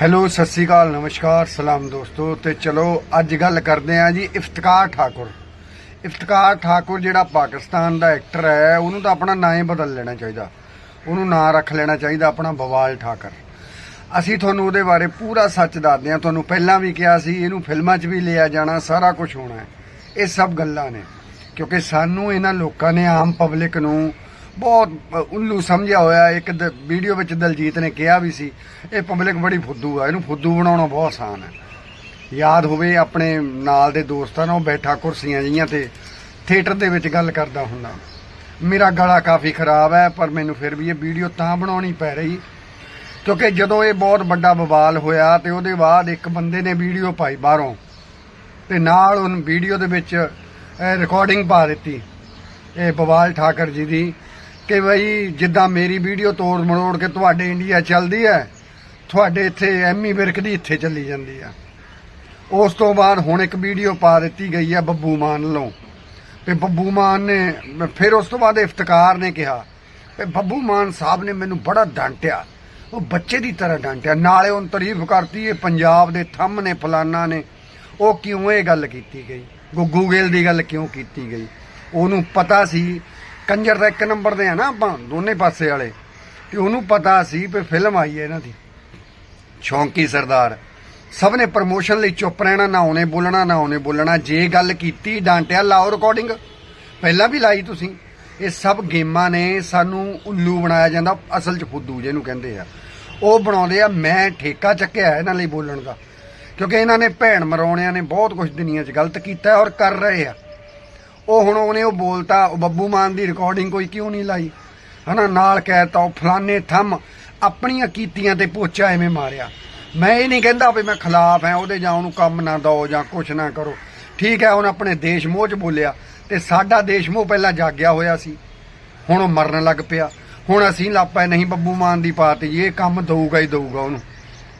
Hello, Sat Sri ਅਕਾਲ, ਨਮਸਕਾਰ, ਸਲਾਮ ਦੋਸਤੋ, ਤੇ ਚਲੋ, ਅੱਜ ਗੱਲ ਕਰਦੇ ਆਂ ਜੀ ਇਫਤਕਾਰ ਠਾਕੁਰ। ਇਫਤਕਾਰ ਠਾਕੁਰ ਜਿਹੜਾ ਪਾਕਿਸਤਾਨ ਦਾ ਐਕਟਰ ਹੈ, ਉਹਨੂੰ ਤਾਂ ਆਪਣਾ ਨਾਂ ਹੀ ਬਦਲ ਲੈਣਾ ਚਾਹੀਦਾ। ਉਹਨੂੰ ਨਾਂ ਰੱਖ ਲੈਣਾ ਚਾਹੀਦਾ, ਆਪਣਾ ਬਵਾਲ ਠਾਕੁਰ। ਅਸੀਂ ਤੁਹਾਨੂੰ ਉਹਦੇ ਬਾਰੇ ਪੂਰਾ ਸੱਚ ਦੱਸਦੇ ਹਾਂ। ਤੁਹਾਨੂੰ ਪਹਿਲਾਂ ਵੀ ਕਿਹਾ ਸੀ, ਇਹਨੂੰ ਫਿਲਮਾਂ 'ਚ ਵੀ ਲਿਆ ਜਾਣਾ, ਸਾਰਾ ਕੁਝ ਹੋਣਾ ਹੈ। ਇਹ ਸਭ ਗੱਲਾਂ ਨੇ। ਕਿਉਂਕਿ ਸਾਨੂੰ ਇਹਨਾਂ ਲੋਕਾਂ ਨੇ, ਆਮ ਪਬਲਿਕ ਨੂੰ ਬਹੁਤ ਉੱਲੂ ਸਮਝਿਆ ਹੋਇਆ, ਇੱਕ ਵੀਡੀਓ ਵਿੱਚ ਦਲਜੀਤ ਨੇ ਕਿਹਾ ਵੀ ਸੀ, ਇਹ ਪਬਲਿਕ ਬੜੀ ਫੁੱਦੂ ਆ, ਇਹਨੂੰ ਫੁੱਦੂ ਬਣਾਉਣਾ ਬਹੁਤ ਆਸਾਨ ਹੈ। ਯਾਦ ਹੋਵੇ ਆਪਣੇ ਨਾਲ ਦੇ ਦੋਸਤਾਂ ਨਾਲ ਬੈਠਾ ਕੁਰਸੀਆਂ ਜੀਆਂ ਤੇ ਥੀਏਟਰ ਦੇ ਵਿੱਚ ਗੱਲ ਕਰਦਾ ਹੁੰਦਾ। ਮੇਰਾ ਗਲਾ ਕਾਫੀ ਖਰਾਬ ਹੈ, ਪਰ ਮੈਨੂੰ ਫਿਰ ਵੀ ਇਹ ਵੀਡੀਓ ਤਾਂ ਬਣਾਉਣੀ ਪੈ ਰਹੀ, ਕਿਉਂਕਿ ਜਦੋਂ ਇਹ ਬਹੁਤ ਵੱਡਾ ਬਵਾਲ ਹੋਇਆ ਤੇ ਉਹਦੇ ਬਾਅਦ ਇੱਕ ਬੰਦੇ ਨੇ ਵੀਡੀਓ ਪਾਈ ਬਾਹਰੋਂ, ਤੇ ਨਾਲ ਉਹ ਵੀਡੀਓ ਦੇ ਵਿੱਚ ਰਿਕਾਰਡਿੰਗ ਪਾ ਦਿੱਤੀ। ਇਹ ਬਵਾਲ ਠਾਕਰ ਜੀ ਦੀ ਕਿ ਬਈ ਜਿੱਦਾਂ ਮੇਰੀ ਵੀਡੀਓ ਤੋੜ ਮਰੋੜ ਕੇ ਤੁਹਾਡੇ ਇੰਡੀਆ ਚੱਲਦੀ ਹੈ, ਤੁਹਾਡੇ ਇੱਥੇ ਐਮੀ ਵਿਰਕ ਦੀ ਇੱਥੇ ਚੱਲੀ ਜਾਂਦੀ ਆ। ਉਸ ਤੋਂ ਬਾਅਦ ਹੁਣ ਇੱਕ ਵੀਡੀਓ ਪਾ ਦਿੱਤੀ ਗਈ ਹੈ ਬੱਬੂ ਮਾਨ ਵੱਲੋਂ। ਤੇ ਬੱਬੂ ਮਾਨ ਨੇ, ਫਿਰ ਉਸ ਤੋਂ ਬਾਅਦ ਇਫਤਕਾਰ ਨੇ ਕਿਹਾ ਕਿ ਬੱਬੂ ਮਾਨ ਸਾਹਿਬ ਨੇ ਮੈਨੂੰ ਬੜਾ ਡਾਂਟਿਆ। ਉਹ ਬੱਚੇ ਦੀ ਤਰ੍ਹਾਂ ਡਾਂਟਿਆ। ਨਾਲੇ ਉਹਨ ਤਾਰੀਫ ਕਰਤੀ, ਇਹ ਪੰਜਾਬ ਦੇ ਥੰਮ ਨੇ, ਫਲਾਨਾ ਨੇ। ਉਹ ਕਿਉਂ ਇਹ ਗੱਲ ਕੀਤੀ ਗਈ? ਗੁੱਗੂ ਗੇਲ ਦੀ ਗੱਲ ਕਿਉਂ ਕੀਤੀ ਗਈ? ਉਹਨੂੰ ਪਤਾ ਸੀ ਕੰਜਰ ਦਾ ਇੱਕ ਨੰਬਰ ਦੇ ਆ ਨਾ ਆਪਾਂ, ਦੋਨੇ ਪਾਸੇ ਵਾਲੇ। ਤੇ ਉਹਨੂੰ ਪਤਾ ਸੀ ਵੀ ਫਿਲਮ ਆਈ ਹੈ ਇਹਨਾਂ ਦੀ। ਸ਼ੌਂਕੀ ਸਰਦਾਰ। ਸਭ ਨੇ ਪ੍ਰਮੋਸ਼ਨ ਲਈ ਚੁੱਪ ਰਹਿਣਾ, ਨਾ ਉਹਨੇ ਬੋਲਣਾ, ਨਾ ਉਹਨੇ ਬੋਲਣਾ। ਜੇ ਗੱਲ ਕੀਤੀ ਡਾਂਟਿਆ, ਲਾਓ ਰਿਕਾਰਡਿੰਗ ਪਹਿਲਾਂ ਵੀ ਲਾਈ ਤੁਸੀਂ। ਇਹ ਸਭ ਗੇਮਾਂ ਨੇ, ਸਾਨੂੰ ਉੱਲੂ ਬਣਾਇਆ ਜਾਂਦਾ। ਅਸਲ 'ਚ ਫੁੱਦੂ ਜਿਹਨੂੰ ਕਹਿੰਦੇ ਆ। ਉਹ ਬਣਾਉਂਦੇ ਆ, ਮੈਂ ਠੇਕਾ ਚੱਕਿਆ ਇਹਨਾਂ ਲਈ ਬੋਲਣ ਦਾ। ਕਿਉਂਕਿ ਇਹਨਾਂ ਨੇ ਭੈਣ ਮਰਾਉਣਿਆਂ ਨੇ ਬਹੁਤ ਕੁਝ ਦੁਨੀਆ 'ਚ ਗਲਤ ਕੀਤਾ ਔਰ ਕਰ ਰਹੇ ਆ। ਉਹ ਹੁਣ ਉਹਨੇ ਉਹ ਬੋਲਤਾ, ਉਹ ਬੱਬੂ ਮਾਨ ਦੀ ਰਿਕਾਰਡਿੰਗ ਕੋਈ ਕਿਉਂ ਨਹੀਂ ਲਾਈ? ਹਨਾ, ਨਾਲ ਕਹਿਤਾ, ਉਹ ਫਲਾਣੇ ਥੰਮ ਆਪਣੀਆਂ ਕੀਤੀਆਂ ਤੇ ਪੋਚਾ ਐਵੇਂ ਮਾਰਿਆ। ਮੈਂ ਇਹ ਨਹੀਂ ਕਹਿੰਦਾ ਵੀ ਮੈਂ ਖਿਲਾਫ ਹਾਂ, ਉਹਦੇ ਜਾਂ ਉਹਨੂੰ ਕੰਮ ਨਾ ਦਿਓ ਜਾਂ ਕੁਛ ਨਾ ਕਰੋ। ਠੀਕ ਹੈ ਉਹਨੇ ਆਪਣੇ ਦੇਸ਼ ਮੋਹ 'ਚ ਬੋਲਿਆ ਤੇ ਸਾਡਾ ਦੇਸ਼ ਮੋਹ ਪਹਿਲਾਂ ਜਾਗਿਆ ਹੋਇਆ ਸੀ। ਹੁਣ ਉਹ ਮਰਨ ਲੱਗ ਪਿਆ। ਹੁਣ ਅਸੀਂ ਲਾਪਾ ਨਹੀਂ ਬੱਬੂ ਮਾਨ ਦੀ ਪਾਰਟੀ, ਇਹ ਕੰਮ ਦਊਗਾ ਹੀ ਦਊਗਾ ਉਹਨੂੰ।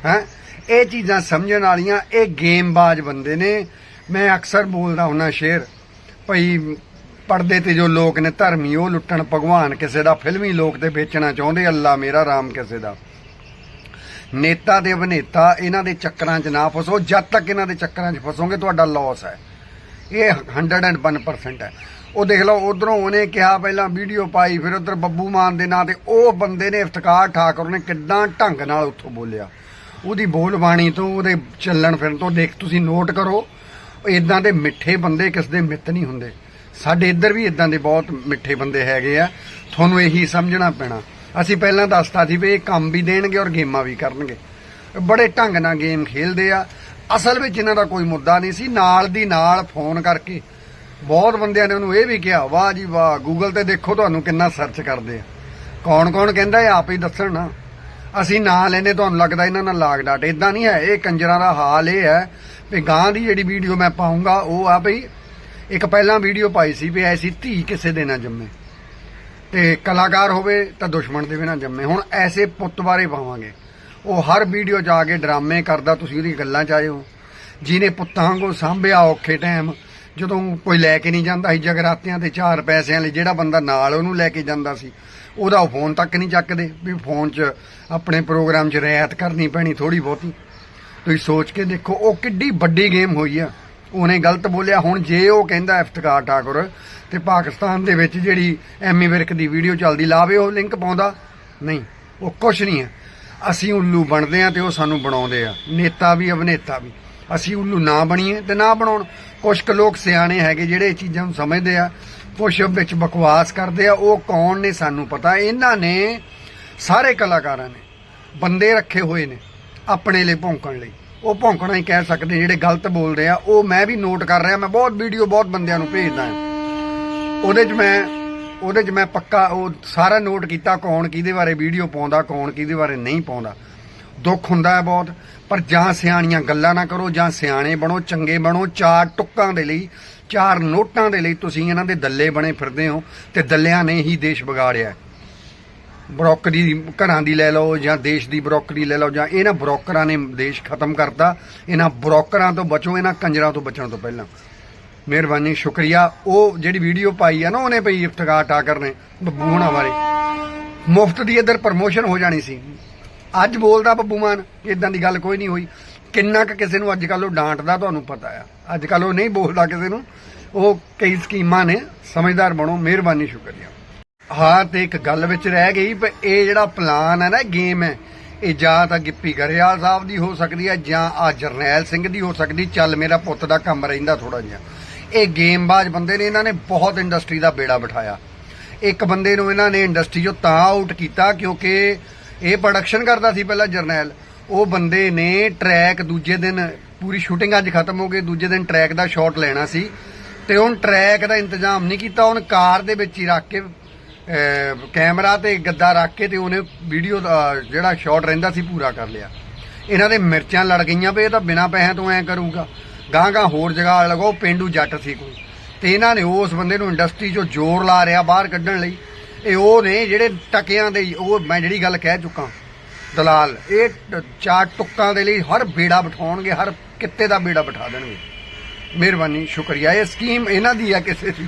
ਹੈ? ਇਹ ਚੀਜ਼ਾਂ ਸਮਝਣ ਵਾਲੀਆਂ, ਇਹ ਗੇਮਬਾਜ਼ ਬੰਦੇ ਨੇ। ਮੈਂ ਅਕਸਰ ਬੋਲਦਾ ਹੁੰਦਾ ਸ਼ੇਰ ਭਈ ਪਰਦੇ ਤੇ ਜੋ ਲੋਕ ਨੇ ਧਰਮੀ, ਉਹ ਲੁੱਟਣ ਭਗਵਾਨ ਕਿਸੇ ਦਾ, ਫਿਲਮੀ ਲੋਕ ਤੇ ਵੇਚਣਾ ਚਾਹੁੰਦੇ, ਅੱਲਾ ਮੇਰਾ ਰਾਮ ਕਿਸੇ ਦਾ। ਨੇਤਾ ਦੇ ਅਭਿਨੇਤਾ ਇਹਨਾਂ ਦੇ ਚੱਕਰਾਂ 'ਚ ਨਾ ਫਸੋ, ਜਦ ਤੱਕ ਇਹਨਾਂ ਦੇ ਚੱਕਰਾਂ 'ਚ ਫਸੋਗੇ ਤੁਹਾਡਾ ਲਾਸ ਹੈ। ਇਹ 101% ਹੈ। ਉਹ ਦੇਖ ਲਓ, ਉਧਰੋਂ ਉਹਨੇ ਕਿਹਾ, ਪਹਿਲਾਂ ਵੀਡੀਓ ਪਾਈ, ਫਿਰ ਉਧਰ ਬੱਬੂ ਮਾਨ ਦੇ ਨਾਂ ਤੇ ਉਹ ਬੰਦੇ ਨੇ ਇਫਤਕਾਰ ਠਾਕੁਰ ਨੇ ਕਿੱਦਾਂ ਢੰਗ ਨਾਲ ਉੱਥੋਂ ਬੋਲਿਆ। ਉਹਦੀ ਬੋਲ ਬਾਣੀ ਤੋਂ, ਉਹਦੇ ਚੱਲਣ ਫਿਰਨ ਤੋਂ ਦੇਖ, ਤੁਸੀਂ ਨੋਟ ਕਰੋ ਇਦਾਂ ਦੇ ਮਿੱਠੇ ਬੰਦੇ ਕਿਸ ਦੇ ਮਿੱਤ ਨਹੀਂ ਹੁੰਦੇ। ਸਾਡੇ ਇੱਧਰ ਵੀ ਇਦਾਂ ਦੇ ਬਹੁਤ ਮਿੱਠੇ ਬੰਦੇ ਹੈਗੇ ਆ। ਤੁਹਾਨੂੰ ਇਹੀ ਸਮਝਣਾ ਪੈਣਾ। ਅਸੀਂ ਪਹਿਲਾਂ ਦੱਸਤਾ ਸੀ ਵੀ ਇਹ ਕੰਮ ਵੀ ਦੇਣਗੇ ਔਰ ਗੇਮਾਂ ਵੀ ਕਰਨਗੇ। ਬੜੇ ਢੰਗ ਨਾਲ ਗੇਮ ਖੇਲਦੇ ਆ। ਅਸਲ ਵਿੱਚ ਇਹਨਾਂ ਦਾ ਕੋਈ ਮੁੱਦਾ ਨਹੀਂ ਸੀ। ਨਾਲ ਦੀ ਨਾਲ ਫੋਨ ਕਰਕੇ ਬਹੁਤ ਬੰਦਿਆਂ ਨੇ ਉਹਨੂੰ ਇਹ ਵੀ ਕਿਹਾ, ਵਾਹ ਜੀ ਵਾਹ ਗੂਗਲ ਤੇ ਦੇਖੋ ਤੁਹਾਨੂੰ ਕਿੰਨਾ ਸਰਚ ਕਰਦੇ ਆ। ਕੌਣ ਕੌਣ ਕਹਿੰਦਾ, ਇਹ ਆਪ ਹੀ ਦੱਸਣ ਨਾ। ਅਸੀਂ ਨਾਂ ਲੈਨੇ ਤੁਹਾਨੂੰ ਲੱਗਦਾ ਇਹਨਾਂ ਨਾਲ ਲਾਗ ਡਾਟ। ਇਦਾਂ ਨਹੀਂ ਹੈ, ਇਹ ਕੰਜਰਾਂ ਦਾ ਹਾਲ ਇਹ ਹੈ ਵੀ ਗਾਂ ਦੀ ਜਿਹੜੀ ਵੀਡੀਓ ਮੈਂ ਪਾਉਂਗਾ, ਉਹ ਆ ਭਈ ਇੱਕ ਪਹਿਲਾਂ ਵੀਡੀਓ ਪਾਈ ਸੀ ਵੀ ਐਸੀ ਧੀ ਕਿਸੇ ਦੇ ਨਾ ਜੰਮੇ। ਤੇ ਕਲਾਕਾਰ ਹੋਵੇ ਤਾਂ ਦੁਸ਼ਮਣ ਦੇ ਵੀ ਨਾ ਜੰਮੇ। ਹੁਣ ਐਸੇ ਪੁੱਤ ਬਾਰੇ ਪਾਵਾਂਗੇ। ਉਹ ਹਰ ਵੀਡੀਓ 'ਚ ਆ ਕੇ ਡਰਾਮੇ ਕਰਦਾ, ਤੁਸੀਂ ਉਹਦੀ ਗੱਲਾਂ 'ਚ ਆਏ ਹੋ। ਜਿਹਨੇ ਪੁੱਤਾਂ ਵਾਂਗੂ ਸਾਂਭਿਆ ਔਖੇ ਟਾਈਮ ਜਦੋਂ ਕੋਈ ਲੈ ਕੇ ਨਹੀਂ ਜਾਂਦਾ ਸੀ ਜਗਰਾਤਿਆਂ ਤੇ ਚਾਰ ਪੈਸਿਆਂ ਲਈ, ਜਿਹੜਾ ਬੰਦਾ ਨਾਲ ਉਹਨੂੰ ਲੈ ਕੇ ਜਾਂਦਾ ਸੀ, ਉਹਦਾ ਉਹ ਫੋਨ ਤੱਕ ਨਹੀਂ ਚੱਕਦੇ ਵੀ ਫੋਨ 'ਚ ਆਪਣੇ ਪ੍ਰੋਗਰਾਮ 'ਚ ਰਿਆਇਤ ਕਰਨੀ ਪੈਣੀ ਥੋੜੀ ਬਹੁਤੀ। ਤੁਸੀਂ ਸੋਚ ਕੇ ਦੇਖੋ, ਉਹ ਕਿੱਡੀ ਵੱਡੀ ਗੇਮ ਹੋਈ ਆ। ਉਹਨੇ ਗਲਤ ਬੋਲਿਆ। ਹੁਣ ਜੇ ਉਹ ਕਹਿੰਦਾ ਇਫਤਕਾਰ ਠਾਕੁਰ ਤੇ ਪਾਕਿਸਤਾਨ ਦੇ ਵਿੱਚ ਜਿਹੜੀ ਐਮੀ ਵਿਰਕ ਦੀ ਵੀਡੀਓ ਚੱਲਦੀ, ਲਾਵੇ ਉਹ ਲਿੰਕ ਪਾਉਂਦਾ? ਨਹੀਂ, ਉਹ ਕੁਛ ਨਹੀਂ ਹੈ। ਅਸੀਂ ਉੱਲੂ ਬਣਦੇ ਆ ਤੇ ਉਹ ਸਾਨੂੰ ਬਣਾਉਂਦੇ ਆ। ਨੇਤਾ ਵੀ, ਅਭਿਨੇਤਾ ਵੀ। ਅਸੀਂ ਉੱਲੂ ਨਾ ਬਣੀਏ ਤੇ ਨਾ ਬਣਾਉਣ। ਕੁਝ ਕੁ ਲੋਕ ਸਿਆਣੇ ਹੈਗੇ ਜਿਹੜੇ ਇਹ ਚੀਜ਼ਾਂ ਨੂੰ ਸਮਝਦੇ ਆ, ਕੁਛ ਵਿੱਚ ਬਕਵਾਸ ਕਰਦੇ ਆ, ਉਹ ਕੌਣ ਨੇ ਸਾਨੂੰ ਪਤਾ? ਇਹਨਾਂ ਨੇ ਸਾਰੇ ਕਲਾਕਾਰਾਂ ਨੇ, ਬੰਦੇ ਰੱਖੇ ਹੋਏ ਨੇ ਆਪਣੇ ਲਈ ਭੌਂਕਣ ਲਈ। ਉਹ ਭੌਂਕਣਾ ਹੀ ਕਹਿ ਸਕਦੇ ਜਿਹੜੇ ਗਲਤ ਬੋਲਦੇ ਆ। ਉਹ ਮੈਂ ਵੀ ਨੋਟ ਕਰ ਰਿਹਾ, ਮੈਂ ਬਹੁਤ ਵੀਡੀਓ ਬਹੁਤ ਬੰਦਿਆਂ ਨੂੰ ਭੇਜਦਾ ਹਾਂ। ਉਹਦੇ 'ਚ ਮੈਂ, ਉਹਦੇ 'ਚ ਮੈਂ ਪੱਕਾ ਉਹ ਸਾਰਾ ਨੋਟ ਕੀਤਾ ਕੌਣ ਕਿਹਦੇ ਬਾਰੇ ਵੀਡੀਓ ਪਾਉਂਦਾ ਕੌਣ ਕਿਹਦੇ ਬਾਰੇ, ਨਹੀਂ ਪਾਉਂਦਾ। ਦੁੱਖ ਹੁੰਦਾ ਹੈ ਬਹੁਤ, ਪਰ ਜਾਂ ਸਿਆਣੀਆਂ ਗੱਲਾਂ ਨਾ ਕਰੋ, ਜਾਂ ਸਿਆਣੇ ਬਣੋ, ਚੰਗੇ ਬਣੋ, ਚਾਰ ਟੁੱਕਾਂ ਦੇ ਲਈ, ਚਾਰ ਨੋਟਾਂ ਦੇ ਲਈ ਤੁਸੀਂ ਇਹਨਾਂ ਦੇ ਦੱਲੇ ਬਣੇ ਫਿਰਦੇ ਹੋ ਤੇ ਦੱਲਿਆਂ ਨੇ ਹੀ ਦੇਸ਼ ਵਿਗਾੜਿਆ ਬਰੋਕਰੀ ਘਰਾਂ ਦੀ ਲੈ ਲਓ ਜਾਂ ਦੇਸ਼ ਦੀ ਬਰੋਕਰੀ ਲੈ ਲਓ ਜਾਂ ਇਹਨਾਂ ਬਰੋਕਰਾਂ ਨੇ ਦੇਸ਼ ਖਤਮ ਕਰਤਾ, ਇਹਨਾਂ ਬਰੋਕਰਾਂ ਤੋਂ ਬਚੋ, ਇਹਨਾਂ ਕੰਜਰਾਂ ਤੋਂ ਬਚਣ ਤੋਂ ਪਹਿਲਾਂ। ਮਿਹਰਬਾਨੀ, ਸ਼ੁਕਰੀਆ। ਉਹ ਜਿਹੜੀ ਵੀਡੀਓ ਪਾਈ ਆ ਨਾ, ਉਹਨੇ ਪਈ ਇਫਤਕਾਰ ਟਾਕਰ ਨੇ, ਬੱਬੂ ਹੋਣਾ ਬਾਰੇ। ਮੁਫਤ ਦੀ ਇੱਧਰ ਪ੍ਰਮੋਸ਼ਨ ਹੋ ਜਾਣੀ ਸੀ। ਅੱਜ ਬੋਲਦਾ ਬੱਬੂ ਮਾਨ ਇਦਾਂ ਦੀ ਗੱਲ ਕੋਈ ਨਹੀਂ ਹੋਈ। ਕਿੰਨਾ ਕੁ ਕਿਸੇ ਨੂੰ ਅੱਜ ਕੱਲ ਉਹ ਡਾਂਟਦਾ ਤੁਹਾਨੂੰ ਪਤਾ ਆ। ਅੱਜ ਕੱਲ ਉਹ ਨਹੀਂ ਬੋਲਦਾ ਕਿਸੇ ਨੂੰ। ਉਹ ਕਈ ਸਕੀਮਾਂ ਨੇ, ਸਮਝਦਾਰ ਬਣੋ, ਮਿਹਰਬਾਨੀ, ਸ਼ੁਕਰੀਆ। ਹਾਂ, ਤੇ ਇੱਕ ਗੱਲ ਵਿੱਚ ਰਹਿ ਗਈ ਪਰ ਇਹ ਜਿਹੜਾ ਪਲਾਨ ਹੈ ਨਾ ਗੇਮ ਹੈ, ਇਹ ਜਾਂ ਤਾਂ ਗਿੱਪੀ ਗਰੇਵਾਲ ਸਾਹਿਬ ਦੀ ਹੋ ਸਕਦੀ ਹੈ, ਜਾਂ ਆ ਜਰਨੈਲ ਸਿੰਘ ਦੀ ਹੋ ਸਕਦੀ। ਚੱਲ ਮੇਰਾ ਪੁੱਤ ਦਾ ਕੰਮ ਰਹਿੰਦਾ ਥੋੜਾ ਜਿਹਾ। ਇਹ ਗੇਮਬਾਜ਼ ਬੰਦੇ ਨੇ, ਇਹਨਾਂ ਨੇ ਬਹੁਤ ਇੰਡਸਟਰੀ ਦਾ ਬੇੜਾ ਬਿਠਾਇਆ। ਇੱਕ ਬੰਦੇ ਨੂੰ ਇਹਨਾਂ ਨੇ ਇੰਡਸਟਰੀ 'ਚੋਂ ਤਾਂ ਆਊਟ ਕੀਤਾ ਕਿਉਂਕਿ ਇਹ ਪ੍ਰੋਡਕਸ਼ਨ ਕਰਦਾ ਸੀ ਪਹਿਲਾਂ ਜਰਨੈਲ। ਉਹ ਬੰਦੇ ਨੇ ਟਰੈਕ ਦੂਜੇ ਦਿਨ ਪੂਰੀ ਸ਼ੂਟਿੰਗ ਅੱਜ ਖਤਮ ਹੋ ਗਈ, ਦੂਜੇ ਦਿਨ ਟਰੈਕ ਦਾ ਸ਼ਾਟ ਲੈਣਾ ਸੀ। ਤੇ ਉਹਨ ਟਰੈਕ ਦਾ ਇੰਤਜ਼ਾਮ ਨਹੀਂ ਕੀਤਾ ਉਹਨ ਕਾਰ ਦੇ ਵਿੱਚ ਹੀ ਰੱਖ ਕੇ ਕੈਮਰਾ ਤੇ ਗੱਦਾ ਰੱਖ ਕੇ ਤੇ ਉਹਨੇ ਵੀਡੀਓ ਦਾ, ਜਿਹੜਾ ਸ਼ਾਟ ਰਹਿੰਦਾ ਸੀ ਪੂਰਾ ਕਰ ਲਿਆ। ਇਹਨਾਂ ਦੇ ਮਿਰਚਾਂ ਲੜ ਗਈਆਂ ਵੀ ਇਹ ਤਾਂ ਬਿਨਾਂ ਪੈਸਿਆਂ ਤੋਂ ਐ ਕਰੂਗਾ। ਗਾਂ ਗਾਂ ਹੋਰ ਜਗ੍ਹਾ ਲਗਾਓ ਪਿੰਡੂ ਜੱਟ ਸੀ ਕੋਈ। ਤੇ ਇਹਨਾਂ ਨੇ ਉਸ ਬੰਦੇ ਨੂੰ ਇੰਡਸਟਰੀ 'ਚੋਂ ਜ਼ੋਰ ਲਾ ਰਿਆ ਬਾਹਰ ਕੱਢਣ ਲਈ। ਇਹ ਉਹ ਨੇ ਜਿਹੜੇ ਟਕਿਆਂ ਦੇ ਉਹ ਮੈਂ ਜਿਹੜੀ ਗੱਲ ਕਹਿ ਚੁੱਕਾ, ਦਲਾਲ, ਇਹ ਟ- ਚਾਰ ਟੁੱਕਾਂ ਦੇ ਲਈ ਹਰ ਬੇੜਾ ਬਿਠਾਉਣਗੇ, ਹਰ ਕਿੱਤੇ ਦਾ ਬੇੜਾ ਬਿਠਾ ਦੇਣਗੇ। ਮਿਹਰਬਾਨੀ, ਸ਼ੁਕਰੀਆ। ਇਹ ਸਕੀਮ ਇਹਨਾਂ ਦੀ ਆ ਕਿਸੇ ਦੀ।